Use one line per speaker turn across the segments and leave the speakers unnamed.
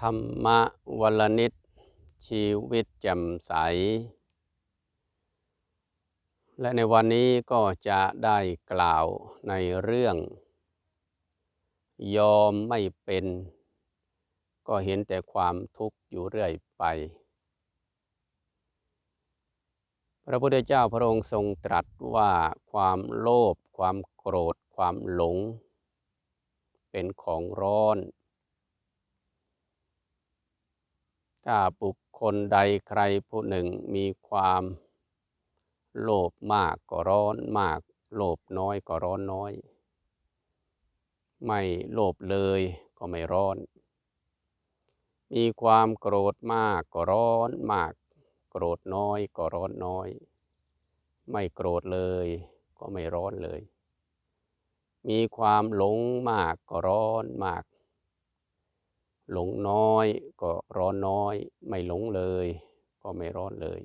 ธรรมวลนิดชีวิตแจ่มใส และในวันนี้ก็จะได้กล่าวในเรื่อง ยอมไม่เป็น ก็เห็นแต่ความทุกข์อยู่เรื่อยไป พระพุทธเจ้าพระองค์ทรงตรัสว่าความโลภความโกรธความหลง เป็นของร้อน ถ้าบุคคลใดใครผู้หนึ่งมีความโลภมากก็ร้อนมาก โลภน้อยก็ร้อนน้อย ไม่โลภเลยก็ไม่ร้อน มีความโกรธมากก็ร้อนมาก โกรธน้อยก็ร้อนน้อย ไม่โกรธเลยก็ไม่ร้อนเลย มีความหลงมากก็ร้อนมาก หลงน้อยก็ร้อนน้อย ไม่หลงเลย ก็ไม่ร้อนเลย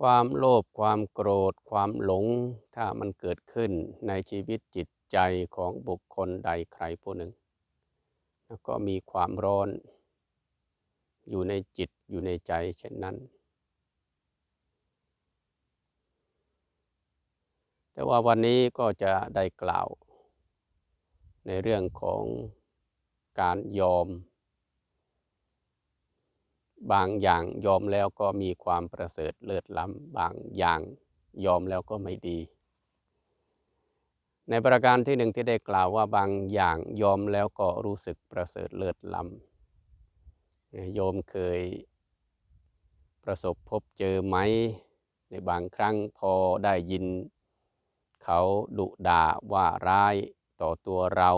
ความโลภความโกรธ ความหลง ถ้ามันเกิดขึ้นในชีวิตจิตใจของบุคคลใดใครผู้หนึ่ง แล้วก็มีความร้อน อยู่ในจิตอยู่ในใจเช่นนั้น แต่ว่าวันนี้ก็จะได้กล่าว ในเรื่องของการยอม บางอย่างยอมแล้วก็มีความประเสริฐเลิศล้ำบางอย่างยอมแล้วก็ไม่ดี ในประการที่หนึ่งที่ได้กล่าวว่าบางอย่างยอมแล้วก็รู้สึกประเสริฐเลิศล้ำโยมเคยประสบพบเจอไหมในบางครั้งพอได้ยิน เขาดุด่าว่าร้าย ต่อตัวเรา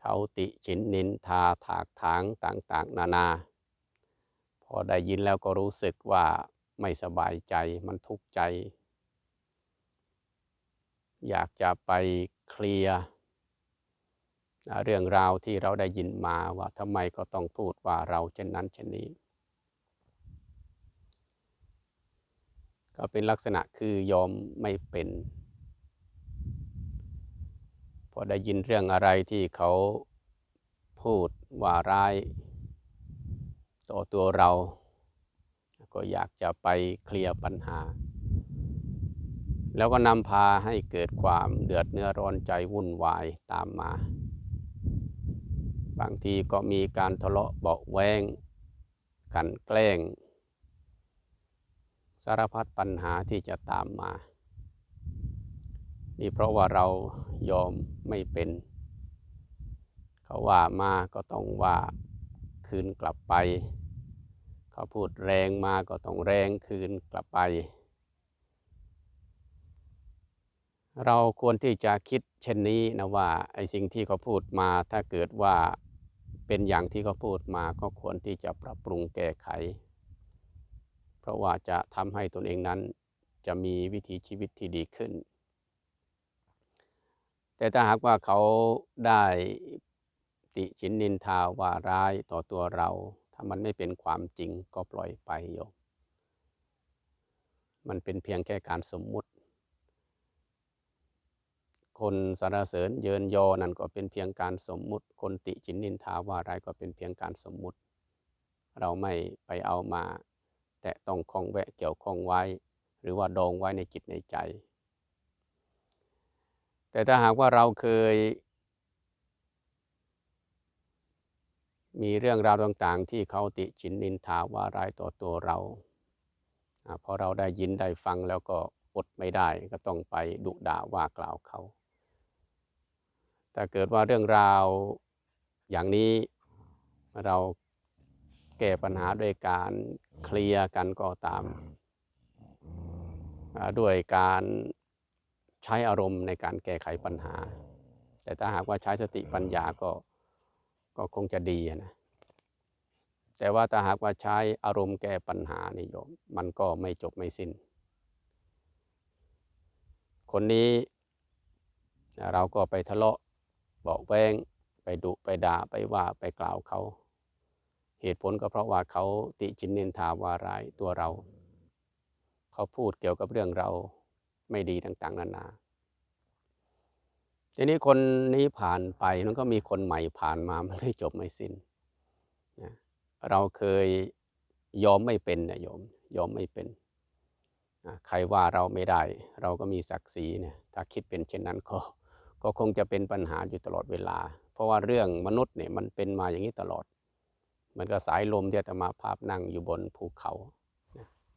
เขาติฉินนินทาถากถางต่างๆ นานา พอได้ยินแล้วก็รู้สึกว่าไม่สบายใจมันทุกข์ใจ อยากจะไปเคลียร์เรื่องราวที่เราได้ยินมาว่าทำไมก็ต้องพูดว่าเราเช่นนั้นเช่นนี้ ก็เป็นลักษณะคือยอมไม่เป็น พอได้ยินเรื่องอะไรที่เขาพูดว่าร้าย ต่อตัวเรา ก็อยากจะไปเคลียร์ปัญหา แล้วก็นำพาให้เกิดความเดือดเนื้อร้อนใจวุ่นวายตามมา บางทีก็มีการทะเลาะเบาแวงกันแกล้ง สารพัดปัญหาที่จะตามมา นี่เพราะว่าเรายอมไม่เป็น เขาว่ามาก็ต้องว่าคืนกลับไป เขาพูดแรงมาก็ต้องแรงคืนกลับไป เราควรที่จะคิดเช่นนี้นะว่าไอ้สิ่งที่เขาพูดมาถ้าเกิดว่าเป็นอย่างที่เขาพูดมาก็ควรที่จะปรับปรุงแก้ไข เพราะว่าจะทำให้ตนเองนั้นจะมีวิถีชีวิตที่ดีขึ้น แต่ถ้าหากว่าเขาได้ติชินนินทาว่าร้ายต่อตัวเรา ถ้ามันไม่เป็นความจริงก็ปล่อยไปโยมมันเป็นเพียงแค่การสมมุติ คนสรรเสริญเยินยอนั่นก็เป็นเพียงการสมมุติ คนติจินนินทาว่าร้ายก็เป็นเพียงการสมมุติ เราไม่ไปเอามา แต่ต้องคล้องแวะเกี่ยวข้องไว้ หรือว่าดองไว้ในจิตในใจ แต่ถ้าหากว่าเราเคย มีเรื่องราวต่างๆ ที่เขาติชินนินทาว่าร้ายต่อตัวเราอพอเราได้ยินได้ฟังแล้วก็อดไม่ได้ก็ต้องไปดุด่าว่ากล่าวเขา แต่เกิดว่าเรื่องราวอย่างนี้เราแก้ปัญหาด้วยการเคลียร์กันก็ตาม ด้วยการ ใช้อารมณ์ในการแก้ไขปัญหา แต่ถ้าหากว่าใช้สติปัญญาก็ก็คงจะดีนะแต่ว่าถ้าหากว่าใช้อารมณ์แก้ปัญหานิยมมันก็ไม่จบไม่สิน้น คนนี้เราก็ไปทะเลาะบอกแวงไปดุไปด่าไปว่าไปกล่าวเขา เหตุผลก็เพราะว่าเขาติจินนินทาว่าร้ายตัวเรา เขาพูดเกี่ยวกับเรื่องเรา ไม่ดีต่างๆ นานา ทีนี้คนนี้ผ่านไปมันก็มีคนใหม่ผ่านมามันไม่จบไม่สิ้น เราเคยยอมไม่เป็นนะโยมยอมไม่เป็นใครว่าเราไม่ได้ เราก็มีศักดิ์ศรีเนี่ยถ้าคิดเป็นเช่นนั้นก็ก็คงจะเป็นปัญหาอยู่ตลอดเวลา เพราะว่าเรื่องมนุษย์เนี่ยมันเป็นมาอย่างนี้ตลอด มันก็สายลมที่อาตมาภาพนั่งอยู่บนภูเขา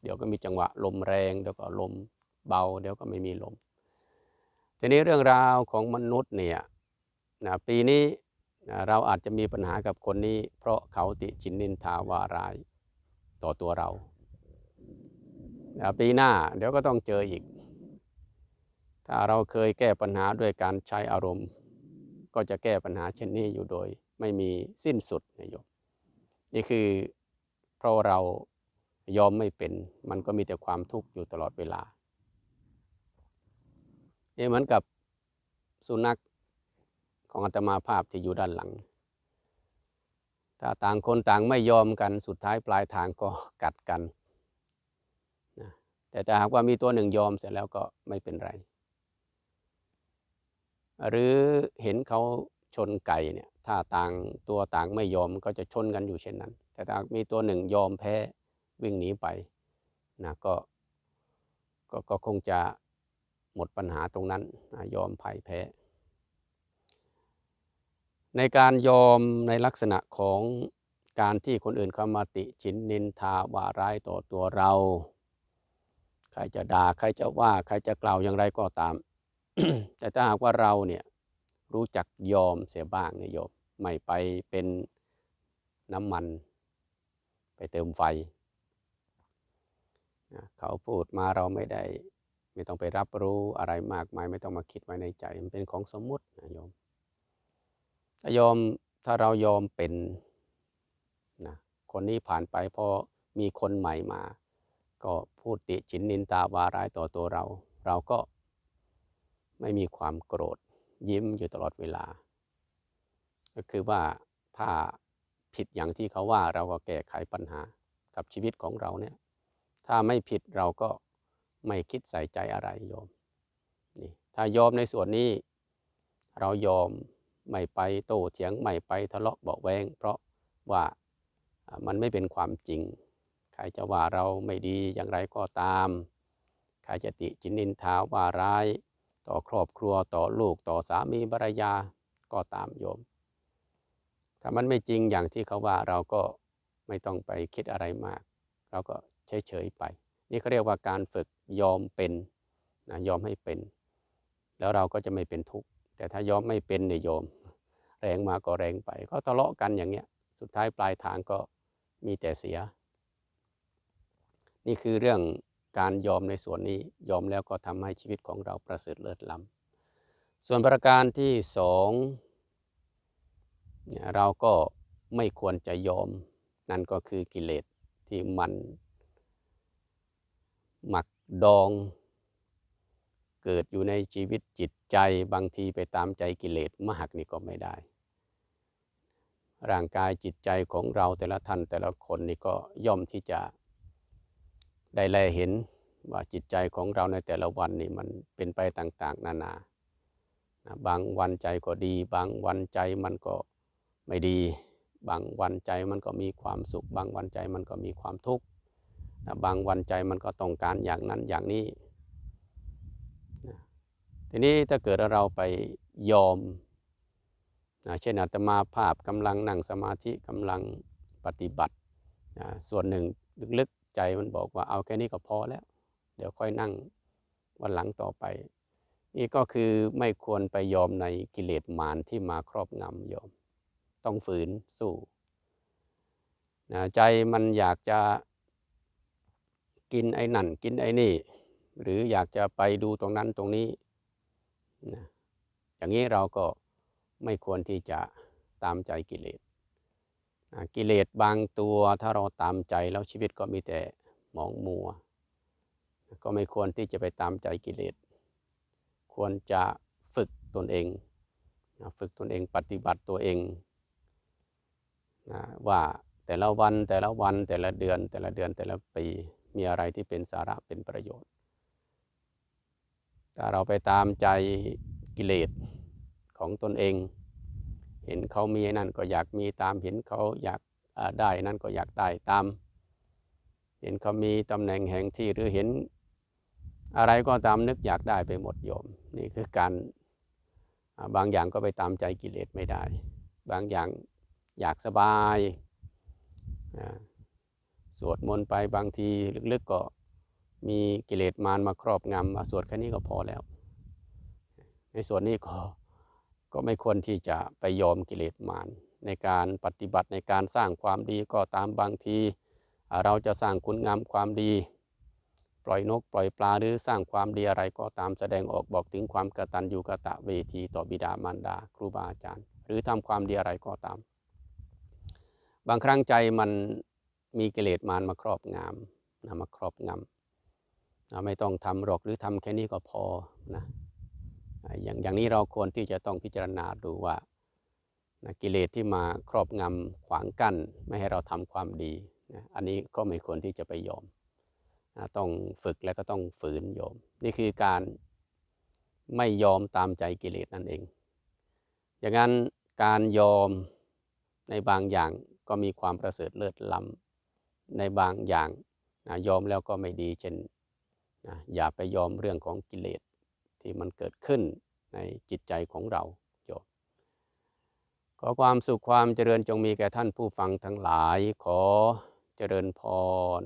เดี๋ยวก็มีจังหวะลมแรง เดี๋ยวก็ลม เบาเดี๋ยวก็ไม่มีลม ทีนี้เรื่องราวของมนุษย์เนี่ยนะปีนี้นะเราอาจจะมีปัญหากับคนนี้ เพราะเขาติชินนินทาวารายต่อตัวเรานะปีหน้าเดี๋ยวก็ต้องเจออีก ถ้าเราเคยแก้ปัญหาด้วยการใช้อารมณ์ ก็จะแก้ปัญหาเช่นนี้อยู่โดย ไม่มีสิ้นสุดนะโยมนี่คือเพราะเรายอมไม่เป็น มันก็มีแต่ความทุกข์อยู่ตลอดเวลา นี่เหมือนกับสุนัขของอาตมาภาพที่อยู่ด้านหลัง ถ้าต่างคนต่างไม่ยอมกันสุดท้ายปลายทางก็กัดกันนะแต่ถ้าหากว่ามีตัวหนึ่งยอมเสร็จแล้วก็ไม่เป็นไร หรือเห็นเขาชนไก่เนี่ยถ้าต่างตัวต่างไม่ยอมก็จะชนกันอยู่เช่นนั้น แต่ถ้ามีตัวหนึ่งยอมแพ้วิ่งหนีไปนะกก็ก็คงจะ หมดปัญหาตรงนั้นยอมพ่ายแพ้ ในการยอมในลักษณะของการที่คนอื่นเข้ามาติชินนินทาว่าร้ายต่อตัวเรา ใครจะด่าใครจะว่าใครจะกล่าวอย่างไรก็ตาม แต่ถ้าหากว่าเราเนี่ยรู้จักยอมเสียบ้างเนี่ยโยมไม่ไปเป็นน้ำมัน ไปเติมไฟ เขาพูดมาเราไม่ได้ ไม่ต้องไปรับรู้อะไรมากมาย ไม่ต้องมาคิดไว้ในใจ มันเป็นของสมมุตินะโยมถ้ายอมถ้าเรายอมเป็นนะคนนี้ผ่านไปพอมีคนใหม่มา ก็พูดติฉินนินตาวาร้ายต่อตัวเรา เราก็ไม่มีความโกรธยิ้มอยู่ตลอดเวลา ก็คือว่าถ้าผิดอย่างที่เขาว่าเราก็แก้ไขปัญหากับชีวิตของเราเนี่ย ถ้าไม่ผิดเราก็ ไม่คิดใส่ใจอะไรโยมนี่ถ้ายอมในส่วนนี้ เรายอมไม่ไปโต้เถียงไม่ไปทะเลาะเบาแวง เพราะว่ามันไม่เป็นความจริง ใครจะว่าเราไม่ดีอย่างไรก็ตาม ใครจะติจินนินทาว่าร้าย ต่อครอบครัวต่อลูกต่อสามีภรรยาก็ตามโยม ถ้ามันไม่จริงอย่างที่เขาว่าเราก็ไม่ต้องไปคิดอะไรมาก เราก็เฉยๆไป นี่เขาเรียกว่าการฝึก ยอมเป็นนะยอมให้เป็น แล้วเราก็จะไม่เป็นทุกข์แต่ถ้ายอมไม่เป็นเนี่ยโยมแรงมาก็แรงไป ก็ทะเลาะกันอย่างเงี้ยสุดท้ายปลายทางก็มีแต่เสีย นี่คือเรื่องการยอมในส่วนนี้ยอมแล้วก็ทำให้ชีวิตของเราประเสริฐเลิศล้ำส่วนประการที่สองเราก็ไม่ควรจะยอม นั่นก็คือกิเลสที่มันหมัก ดองเกิดอยู่ในชีวิตจิตใจบางทีไปตามใจกิเลสมากนี่ก็ไม่ได้ ร่างกายจิตใจของเราแต่ละท่านแต่ละคนนี่ก็ย่อมที่จะได้แลเห็นว่าจิตใจของเราในแต่ละวันนี่มันเป็นไปต่าง ๆ นานานะบางวันใจก็ดี บางวันใจมันก็ไม่ดี บางวันใจมันก็มีความสุข บางวันใจมันก็มีความทุกข์ บางวันใจมันก็ต้องการอย่างนั้นอย่างนี้ ทีนี้ถ้าเกิดเราไปยอม เช่นอาตมาภาพกำลังนั่งสมาธิกำลังปฏิบัติ ส่วนหนึ่งลึกๆใจมันบอกว่าเอาแค่นี้ก็พอแล้ว เดี๋ยวค่อยนั่งวันหลังต่อไป นี่ก็คือไม่ควรไปยอมในกิเลสมารที่มาครอบงำยอม ต้องฝืนสู้นะใจมันอยากจะ กินไอ้นั่น กินไอ้นี่ หรืออยากจะไปดูตรงนั้นตรงนี้นะอย่างนี้เราก็ไม่ควรที่จะตามใจกิเลสนะกิเลสบางตัวถ้าเราตามใจแล้วชีวิตก็มีแต่หมองมัว ก็ไม่ควรที่จะไปตามใจกิเลส ควรจะฝึกตนเองนะฝึกตนเองปฏิบัติตัวเองนะว่าแต่ละวันแต่ละวันแต่ละเดือนแต่ละเดือนแต่ละปี มีอะไรที่เป็นสาระเป็นประโยชน์ถ้าเราไปตามใจกิเลสของตนเอง เห็นเขามีนั่นก็อยากมีตามเห็นเขาอยากได้นั่นก็อยากได้ตาม เห็นเขามีตำแหน่งแห่งที่หรือเห็นอะไรก็ตามนึกอยากได้ไปหมดโยม นี่คือการบางอย่างก็ไปตามใจกิเลสไม่ได้ บางอย่างอยากสบายอ สวดมนต์ไปบางทีลึกๆก็มีกิเลสมารมาครอบงำมาสวดแค่นี้ก็พอแล้ว ในส่วนนี้ก็ก็ไม่ควรที่จะไปยอมกิเลสมารในการปฏิบัติในการสร้างความดีก็ตามบางที เราจะสร้างคุณงามความดี ปล่อยนกปล่อยปลาหรือสร้างความดีอะไรก็ตามแสดงออกบอกถึงความกตัญญูกะตะเวทีต่อบิดามารดาครูบาอาจารย์ หรือทำความดีอะไรก็ตาม บางครั้งใจมัน มีกิเลสมารมาครอบงำนะมาครอบงำนะไม่ต้องทำหรอกหรือทำแค่นี้ก็พอนะอย่างอย่างนี้เราควรที่จะต้องพิจารณาดูว่านะกิเลสที่มาครอบงำขวางกั้น ไม่ให้เราทำความดีนะอันนี้ก็ไม่ควรที่จะไปยอมนะต้องฝึกและก็ต้องฝืนโยมนี่คือการไม่ยอมตามใจกิเลสนั่นเอง อย่างนั้นการยอมในบางอย่างก็มีความประเสริฐเลิศล้ำ ในบางอย่างนะยอมแล้วก็ไม่ดี เช่นนะอย่าไปยอมเรื่องของกิเลสที่มันเกิดขึ้นในจิตใจของเราโยมขอความสุขความเจริญจงมีแก่ท่านผู้ฟังทั้งหลาย ขอเจริญพร